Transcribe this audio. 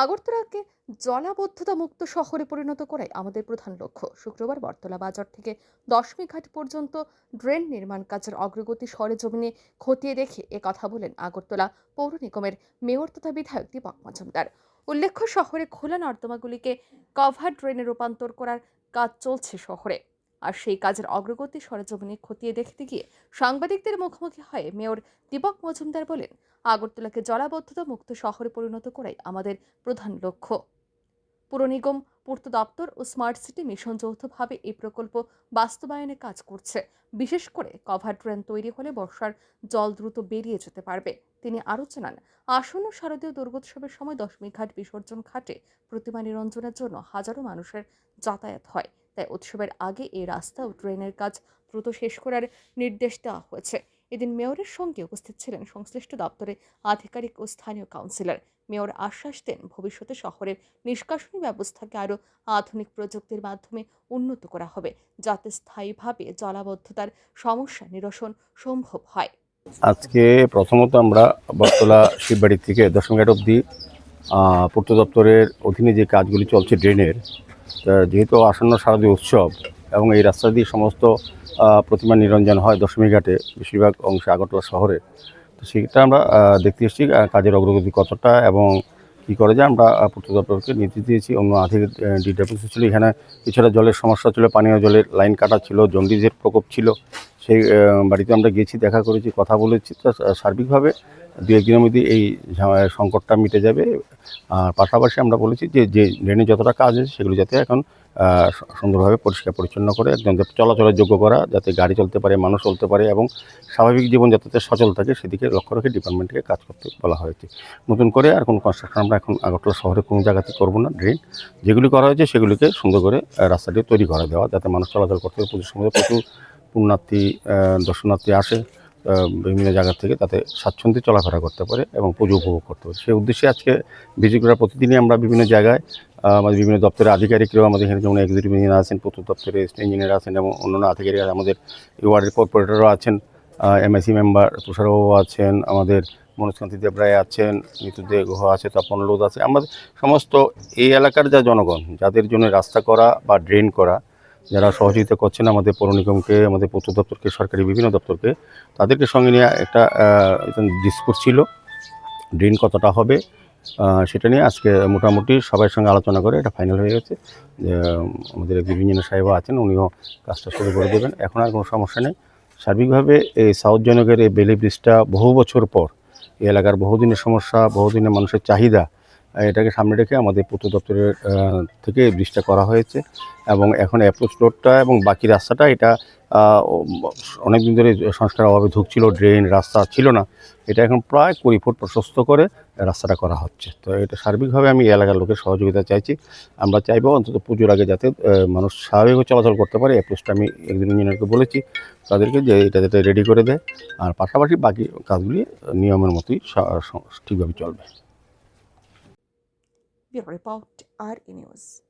আগরতলাকে জলাবদ্ধতা মুক্ত শহরে পরিণত করাই আমাদের প্রধান লক্ষ্য। শুক্রবার বটতলা বাজার থেকে দশমী ঘাট পর্যন্ত ড্রেন নির্মাণ কাজের অগ্রগতি সরেজমিনে খতিয়ে দেখে কথা বলেন আগরতলা পৌর নিগমের মেয়র তথা বিধায়ক দীপক মজুমদার। উল্লেখ্য, শহরে খোলা নর্দমাগুলিকে কভার ড্রেনে রূপান্তর করার কাজ চলছে শহরে। আর সেই কাজের অগ্রগতি সরেজমিনে খতিয়ে দেখতে গিয়ে সাংবাদিকদের মুখোমুখি হয়ে মেয়র দীপক মজুমদার বলেন আগরতলাকে জলাবদ্ধতা মুক্ত শহরে পরিণত করাই আমাদের প্রধান লক্ষ্য। পুর নিগম, পূর্ত দপ্তর ও স্মার্ট সিটি মিশন যৌথভাবে এই প্রকল্প বাস্তবায়নে কাজ করছে। বিশেষ করে কভার ড্রেন তৈরি হলে বর্ষার জল দ্রুত বেরিয়ে যেতে পারবে। তিনি আরও জানান, আসন্ন শারদীয় দুর্গোৎসবের সময় দশমী ঘাট বিসর্জন ঘাটে প্রতিমা নিরঞ্জনের জন্য হাজারো মানুষের যাতায়াত হয়। তাই উৎসবের আগে এই রাস্তা ও ট্রেনের কাজ দ্রুত শেষ করার নির্দেশ দেওয়া হয়েছে। এদিন মেয়রের সঙ্গে উপস্থিত ছিলেন সংশ্লিষ্ট দপ্তরে আধিকারিক ও স্থানীয় কাউন্সিলর। মেয়র আশ্বাস দেন ভবিষ্যতে শহরের নিষ্কাশনী ব্যবস্থাকে আরও আধুনিক প্রযুক্তির মাধ্যমে উন্নত করা হবে যাতে স্থায়ীভাবে জলাবদ্ধতার সমস্যা নিরসন সম্ভব হয়। আজকে প্রথমত আমরা বটতলা শিববাড়ি থেকে দশমঘাট আহ, পূর্ত দপ্তরের অধীনে যে কাজগুলি চলছে ড্রেনের যেহেতু আসন্ন শারদীয় উৎসব এবং এই রাস্তা দিয়ে সমস্ত প্রতিমা নিরঞ্জন হয় দশমী ঘাটে, বেশিরভাগ অংশে আগরতলা শহরে। তো সেটা আমরা দেখতে এসেছি কাজের অগ্রগতি কতটা এবং কী করে যে আমরা পূর্ত নির্দেশ দিয়েছি। অন্য আধিকারিক ডিডাব্লিউসি ছিল, এখানে কিছুটা জলের সমস্যা ছিল, পানীয় জলের লাইন কাটা ছিল জন্ডিসের প্রকোপ ছিল সেই বাড়িতে আমরা গেছি, দেখা করেছি, কথা বলেছি, তো সার্বিকভাবে দু একদিনের মধ্যে এই সংকটটা মিটে যাবে। আর পাশাপাশি আমরা বলেছি যে যে ড্রেনে যতটা কাজ আছে, সেগুলো যাতে এখন সুন্দরভাবে পরিষ্কার পরিচ্ছন্ন করে, একদম চলাচলের যোগ্য করা, যাতে গাড়ি চলতে পারে, মানুষ চলতে পারে এবং স্বাভাবিক জীবন যাতে সচল থাকে, সেদিকে লক্ষ্য রেখে ডিপার্টমেন্টকে কাজ করতে বলা হয়েছে। নতুন করে আর কোনো কনস্ট্রাকশন আমরা এখন আগরতলা শহরে কোনো জায়গাতে করব না। ড্রেন যেগুলি করা হয়েছে, সেগুলিকে সুন্দর করে রাস্তাটি তৈরি করা, দেওয়া, যাতে মানুষ চলাচল করতে পারে পুজোর সময়, প্রচুর পুণ্যার্থী দর্শনার্থী আসে বিভিন্ন জায়গা থেকে তাতে স্বাচ্ছন্দ্যে চলাফেরা করতে পারে এবং পুজো উপভোগ করতে পারে। সেই উদ্দেশ্যে আজকে করার প্রতিদিনই আমরা বিভিন্ন জায়গায় আমাদের বিভিন্ন দপ্তরের আধিকারিকরাও আমাদের এখানে যেমন এক্সিকিউটিভ ইঞ্জিনিয়ার আছেন প্রত্যেক দপ্তরের ইঞ্জিনিয়ার আছেন এবং অন্যান্য আধিকারিক আমাদের ওয়ার্ডের কর্পোরেটরও আছেন এমআইসি মেম্বার তুষারবাবু আছেন, আমাদের মনোজকান্তি দেব রায় আছেন নিতুদে গুহ আছে, তপন লোদ আছে, আমাদের সমস্ত এই এলাকার যা জনগণ, যাদের জন্য রাস্তা করা বা ড্রেন করা যারা সহযোগিতা করছেন আমাদের পৌর নিগমকে, আমাদের পূর্ত দপ্তরকে, সরকারি বিভিন্ন দপ্তরকে, তাদেরকে সঙ্গে নিয়ে একটা ডিসপুট ছিল, ড্রেন কতটা হবে সেটা নিয়ে আজকে মোটামুটি সবার সঙ্গে আলোচনা করে এটা ফাইনাল হয়ে গেছে। যে আমাদের ইঞ্জিনিয়ার সাহেব আছেন, উনিও কাজটা শুরু করে দেবেন। এখন আর কোনো সমস্যা নেই। সার্বিকভাবে এই সাউথ জনকের এই বেলি ব্রিজটা বহু বছর পর, এই এলাকার বহুদিনের সমস্যা, বহুদিনের মানুষের চাহিদা এটাকে সামনে রেখে আমাদের পূর্ত দপ্তরের থেকে ব্রিজটা করা হয়েছে এবং এখন অ্যাপ্রোচ রোডটা এবং বাকি রাস্তাটা এটা অনেক দিন ধরে সংস্কার অভাবে ঢুকছিল ড্রেন রাস্তা ছিল না, এটা এখন প্রায় কুড়ি ফুট প্রশস্ত করে রাস্তাটা করা হচ্ছে। তো এটা সার্বিকভাবে আমি এলাকার লোকের সহযোগিতা চাইছি। আমরা চাইব অন্তত পুজোর আগে যাতে মানুষ স্বাভাবিকভাবে চলাচল করতে পারে। অ্যাপ্রোচটা আমি একদিন ইঞ্জিনিয়ারকে বলেছি, তাদেরকে যে এটা যাতে রেডি করে দেয়। আর পাশাপাশি বাকি কাজগুলি নিয়মের মতোই ঠিকভাবে চলবে। we report our news.